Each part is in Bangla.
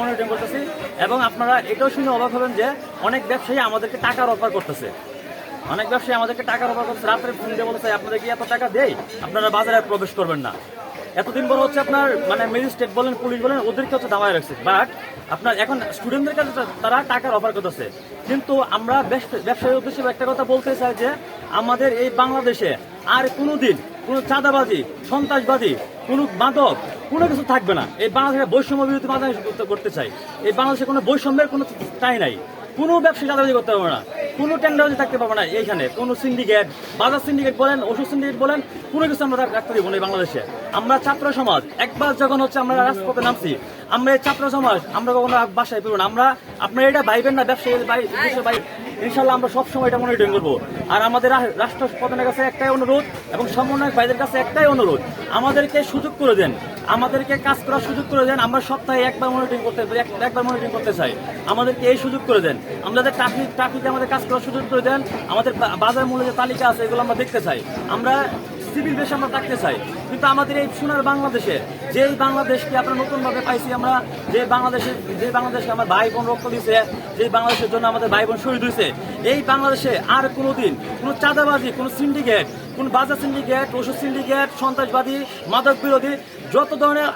মনিটরিং করতেছি এবং আপনারা এটাও শুনে অবাক হবেন যে অনেক ব্যবসায়ী আমাদেরকে টাকার অফার করতেছে। অনেক ব্যবসায়ী আমাদেরকে টাকার অফার করতেছে। রাত্রে ফোন দিয়ে বলতেছে, আপনাদের কি এত টাকা দেই? আপনারা বাজারে প্রবেশ করবেন না। এতদিন পর হচ্ছে আপনার মানে ম্যাজিস্ট্রেট বলেন পুলিশ বলেন, ওদেরকে হচ্ছে দামায় রাখছে। বাট আপনার এখন স্টুডেন্টদের কাছে তারা টাকার অফার করতেছে। কিন্তু আমরা ব্যবসায়ী উদ্দেশ্যে একটা কথা বলতে চাই যে আমাদের এই বাংলাদেশে আর কোনোদিন কোনো চাঁদাবাজি, সন্ত্রাসবাদী, কোনো মাদক কোনো কিছু থাকবে না। এই বাংলাদেশে বৈষম্য বিরোধী বাংলাদেশ করতে- চাই। এই বাংলাদেশে কোনো বৈষম্যের কোনো টাই নাই। কোনো ব্যবসা চাঁদাবাজি করতে পারবে না। কোনো টেন্ডারবাজি থাকতে পারবে না এইখানে। কোনো সিন্ডিকেট বাজার সিন্ডিকেট বলেন, ওষুধ সিন্ডিকেট বলেন, কোনো কিছু আমরা রাখ- রাখতে দিব না এই বাংলাদেশে। আমরা ছাত্র সমাজ, একবার যখন হচ্ছে আমরা রাজপথে নামছি, আমরা এই ছাত্র সমাজ, আমরা কখনো বাসায় ফিরবো না। আমরা, আপনারা এটা ভাইবেন না, ব্যবসায়ী ভাই ইনশাল্লাহ আমরা সবসময় এটা মনিটরিং করব। আর আমাদের রাষ্ট্র প্রধানের কাছে একটাই অনুরোধ এবং সমন্বয়ক ভাইদের কাছে একটাই অনুরোধ। আমাদেরকে সুযোগ করে দেন। আমাদেরকে কাজ করার সুযোগ করে দেন, আমরা সপ্তাহে একবার মনিটরিং করতে এক- একবার মনিটরিং করতে চাই। আমাদেরকে এই সুযোগ করে দেন। আমাদের ট্রাফিক ট্রাফিকে আমাদের কাজ করার সুযোগ করে দেন, আমাদের বাজার মূল্যে যে তালিকা আছে, এগুলো আমরা দেখতে চাই। আমরা সিভিল বেশে আমরা থাকতে চাই। কিন্তু আমাদের এই সোনার বাংলাদেশে, যেই বাংলাদেশকে আমরা নতুনভাবে পাইছি, আমরা যে বাংলাদেশে যে বাংলাদেশে আমার ভাই বোন রক্ত দিয়েছে যে বাংলাদেশের জন্য আমাদের ভাই বোন শহীদ হয়েছে এই বাংলাদেশে আর কোনোদিন কোনো চাঁদাবাজি, কোনো সিন্ডিকেট কোন বাজার সিন্ডিকেট ওষুধ সিন্ডিকেট সন্ত্রাসবাদী, মাদক বিরোধী, যত ধরনের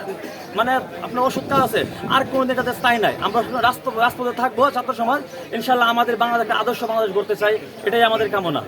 মানে আপনার কাজ আছে, আর কোনো দিন এটাতে স্থায়ী নাই। আমরা রাস্তা রাজপথে থাকব ছাত্র সমাজ। ইনশাল্লাহ আমাদের বাংলাদেশ একটা আদর্শ বাংলাদেশ গড়তে চাই। এটাই আমাদের কামনা।